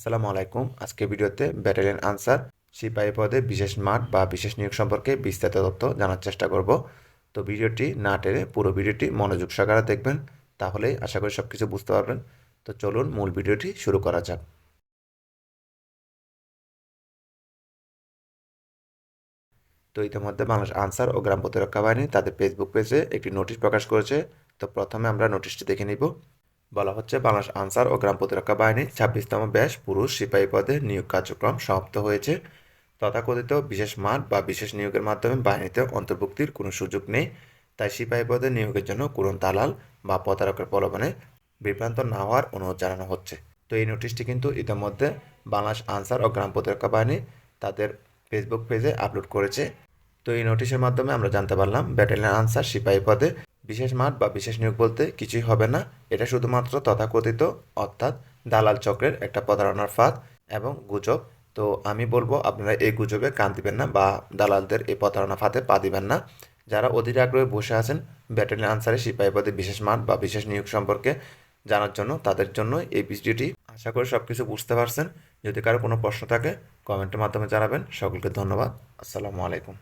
আসসালামু আলাইকুম। আজকে ভিডিওতে ব্যাটালিয়ন আনসার, সিপাহী পদে বিশেষ মাঠ বা বিশেষ নিয়োগ সম্পর্কে বিস্তারিত তথ্য জানার চেষ্টা করব। তো ভিডিওটি না টেনে পুরো ভিডিওটি মনোযোগ সহকারে দেখবেন তাহলেই আশা করি সব কিছু বুঝতে পারবেন। তো চলুন মূল ভিডিওটি শুরু করা যাক। তো ইতিমধ্যে বাংলাদেশ আনসার ও গ্রাম প্রতিরক্ষা বাহিনী তাদের ফেসবুক পেজে একটি নোটিশ প্রকাশ করেছে। তো প্রথমে আমরা নোটিশটি দেখে নিব। বলা হচ্ছে, বাংলাদেশ আনসার ও গ্রাম প্রতিরক্ষা বাহিনী ছাব্বিশতম ব্যাস পুরুষ সিপাহী পদে নিয়োগ কার্যক্রম সমাপ্ত হয়েছে। তথাকথিত বিশেষ মাঠ বা বিশেষ নিয়োগের মাধ্যমে বাহিনীতে অন্তর্ভুক্তির কোনো সুযোগ নেই। তাই সিপাহী পদে নিয়োগের জন্য কোনো দালাল বা প্রতারকের প্রলোভনে বিভ্রান্ত না হওয়ার অনুরোধ জানানো হচ্ছে। তো এই নোটিশটি কিন্তু ইতিমধ্যে বাংলাদেশ আনসার ও গ্রাম প্রতিরক্ষা বাহিনী তাদের ফেসবুক পেজে আপলোড করেছে। তো এই নোটিশের মাধ্যমে আমরা জানতে পারলাম, ব্যাটালিয়ন আনসার সিপাহী পদে বিশেষ মাঠ বা বিশেষ নিয়োগ বলতে কিছুই হবে না। এটা শুধুমাত্র তথাকথিত, অর্থাৎ দালাল চক্রের একটা প্রতারণার ফাঁদ এবং গুজব। তো আমি বলব, আপনারা এই গুজবে কান দিবেন না বা দালালদের এই প্রতারণা ফাঁদে পা দিবেন না। যারা অধীর আগ্রহে বসে আছেন ব্যাটালিয়ন আনসারে সিপাহী পদে বিশেষ মাঠ বা বিশেষ নিয়োগ সম্পর্কে জানার জন্য তাদের জন্য এই ভিডিওটি আশা করি সব কিছু বুঝতে পারছেন। যদি কারও কোনো প্রশ্ন থাকে, কমেন্টের মাধ্যমে জানাবেন। সকলকে ধন্যবাদ। আসসালামু আলাইকুম।